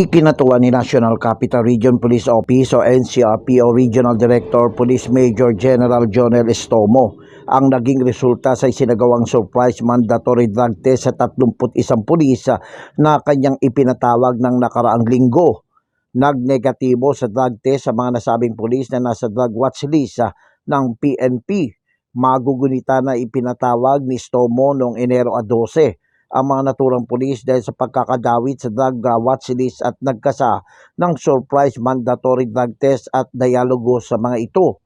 Ikinatuwa ni National Capital Region Police Office o NCRPO Regional Director Police Major General Jonel Estomo ang naging resulta sa isinagawang surprise mandatory drug test sa 31 pulis na kanyang ipinatawag ng nakaraang linggo. Nagnegatibo sa drug test sa mga nasabing pulis na nasa drug watch list ng PNP. Magugunita na ipinatawag ni Stomo noong Enero a 12 ang mga naturang pulis dahil sa pagkakadawit sa drug watch list at nagkasa ng surprise mandatory drug test at dialogo sa mga ito.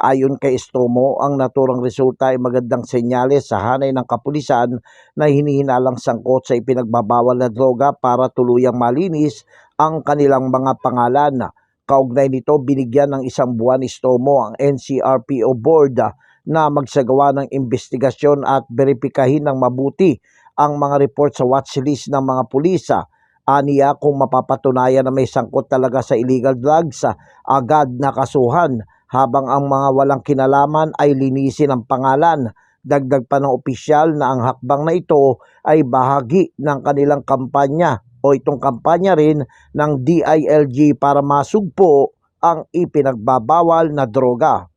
Ayon kay Estomo, ang naturang resulta ay magandang senyales sa hanay ng kapulisan na hinihinalang sangkot sa ipinagbabawal na droga para tuluyang malinis ang kanilang mga pangalan. Kaugnay nito, binigyan ng isang buwan ni Stomo ang NCRPO board na magsagawa ng investigasyon at beripikahin ng mabuti ang mga report sa watchlist ng mga pulisa. Aniya kung mapapatunayan na may sangkot talaga sa illegal drugs, ah, agad nakasuhan habang ang mga walang kinalaman ay linisin ang pangalan. Dagdag pa ng opisyal na ang hakbang na ito ay bahagi ng kanilang kampanya o itong kampanya rin ng DILG para masugpo ang ipinagbabawal na droga.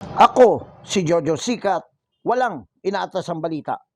Ako, si Jojo Sikat, walang inaatas ang balita.